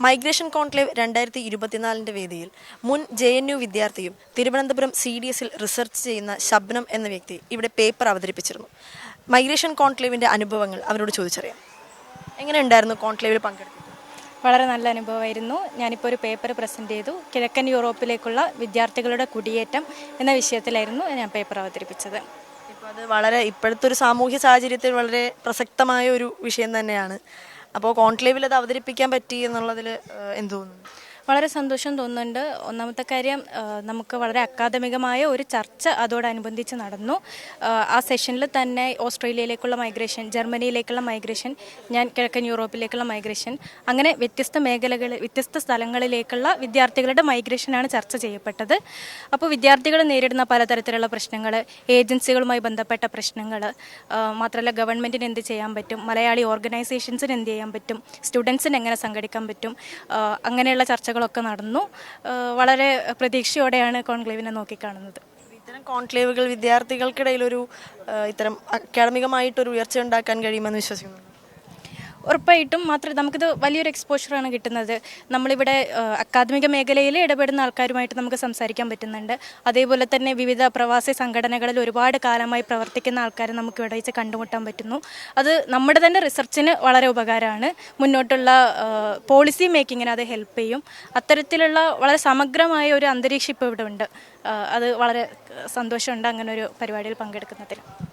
Migration conclave രണ്ടായിരത്തി ഇരുപത്തിനാലിന്റെ വേദിയിൽ മുൻ ജെ എൻ യു വിദ്യാർത്ഥിയും തിരുവനന്തപുരം സി ഡി എസിൽ റിസർച്ച് ചെയ്യുന്ന ശബ്നം എന്ന വ്യക്തി ഇവിടെ പേപ്പർ അവതരിപ്പിച്ചിരുന്നു. മൈഗ്രേഷൻ കോൺക്ലേവിന്റെ അനുഭവങ്ങൾ അവരോട് ചോദിച്ചറിയാം. എങ്ങനെ ഉണ്ടായിരുന്നു കോൺക്ലേവിൽ പങ്കെടുത്തത്? വളരെ നല്ല അനുഭവമായിരുന്നു. ഞാനിപ്പോൾ ഒരു പേപ്പർ പ്രസന്റ് ചെയ്തു. കിഴക്കൻ യൂറോപ്പിലേക്കുള്ള വിദ്യാർത്ഥികളുടെ കുടിയേറ്റം എന്ന വിഷയത്തിലായിരുന്നു ഞാൻ പേപ്പർ അവതരിപ്പിച്ചത്. അത് വളരെ ഇപ്പോഴത്തെ ഒരു സാമൂഹ്യ സാഹചര്യത്തിൽ വളരെ പ്രസക്തമായ ഒരു വിഷയം തന്നെയാണ്. അപ്പോൾ കോൺക്ലേവിൽ അത് അവതരിപ്പിക്കാൻ പറ്റി എന്നുള്ളതിൽ എന്ത് തോന്നുന്നു? വളരെ സന്തോഷം തോന്നുന്നുണ്ട്. ഒന്നാമത്തെ കാര്യം നമുക്ക് വളരെ അക്കാദമികമായ ഒരു ചർച്ച അതോടനുബന്ധിച്ച് നടന്നു. ആ, സെഷനിൽ തന്നെ ഓസ്ട്രേലിയയിലേക്കുള്ള മൈഗ്രേഷൻ ജർമ്മനിയിലേക്കുള്ള മൈഗ്രേഷൻ ഞാൻ കിഴക്കൻ യൂറോപ്പിലേക്കുള്ള മൈഗ്രേഷൻ അങ്ങനെ വ്യത്യസ്ത മേഖലകളിൽ വ്യത്യസ്ത സ്ഥലങ്ങളിലേക്കുള്ള വിദ്യാർത്ഥികളുടെ മൈഗ്രേഷനാണ് ചർച്ച ചെയ്യപ്പെട്ടത്. അപ്പോൾ വിദ്യാർത്ഥികൾ നേരിടുന്ന പലതരത്തിലുള്ള പ്രശ്നങ്ങൾ ഏജൻസികളുമായി ബന്ധപ്പെട്ട പ്രശ്നങ്ങൾ മാത്രമല്ല ഗവൺമെന്റിന് എന്ത് ചെയ്യാൻ പറ്റും മലയാളി ഓർഗനൈസേഷൻസിന് എന്ത് ചെയ്യാൻ പറ്റും സ്റ്റുഡൻസിന് എങ്ങനെ സംഘടിക്കാൻ പറ്റും അങ്ങനെയുള്ള അങ്ങനെയുള്ള ചർച്ചകളൊക്കെ നടന്നു. വളരെ പ്രതീക്ഷയോടെയാണ് കോൺക്ലേവിനെ നോക്കിക്കാണുന്നത്. ഇത്തരം കോൺക്ലേവുകൾ വിദ്യാർത്ഥികൾക്കിടയിൽ ഒരു ഇത്തരം അക്കാഡമികമായിട്ടൊരു ഉയർച്ച ഉണ്ടാക്കാൻ കഴിയുമെന്ന് വിശ്വസിക്കുന്നു. ഉറപ്പായിട്ടും മാത്രമേ നമുക്കിത് വലിയൊരു എക്സ്പോഷറാണ് കിട്ടുന്നത്. നമ്മളിവിടെ അക്കാദമിക മേഖലയിൽ ഇടപെടുന്ന ആൾക്കാരുമായിട്ട് നമുക്ക് സംസാരിക്കാൻ പറ്റുന്നുണ്ട്. അതേപോലെ തന്നെ വിവിധ പ്രവാസി സംഘടനകളിൽ ഒരുപാട് കാലമായി പ്രവർത്തിക്കുന്ന ആൾക്കാരെ നമുക്ക് ഇവിടെ വെച്ച് കണ്ടുമുട്ടാൻ പറ്റുന്നു. അത് നമ്മുടെ തന്നെ റിസർച്ചിന് വളരെ ഉപകാരമാണ്. മുന്നോട്ടുള്ള പോളിസി മേക്കിങ്ങിന് അത് ഹെൽപ്പ് ചെയ്യും. അത്തരത്തിലുള്ള വളരെ സമഗ്രമായ ഒരു അന്തരീക്ഷം ഇപ്പോൾ ഇവിടെ ഉണ്ട്. അത് വളരെ സന്തോഷമുണ്ട് അങ്ങനെ ഒരു പരിപാടിയിൽ പങ്കെടുക്കുന്നതിൽ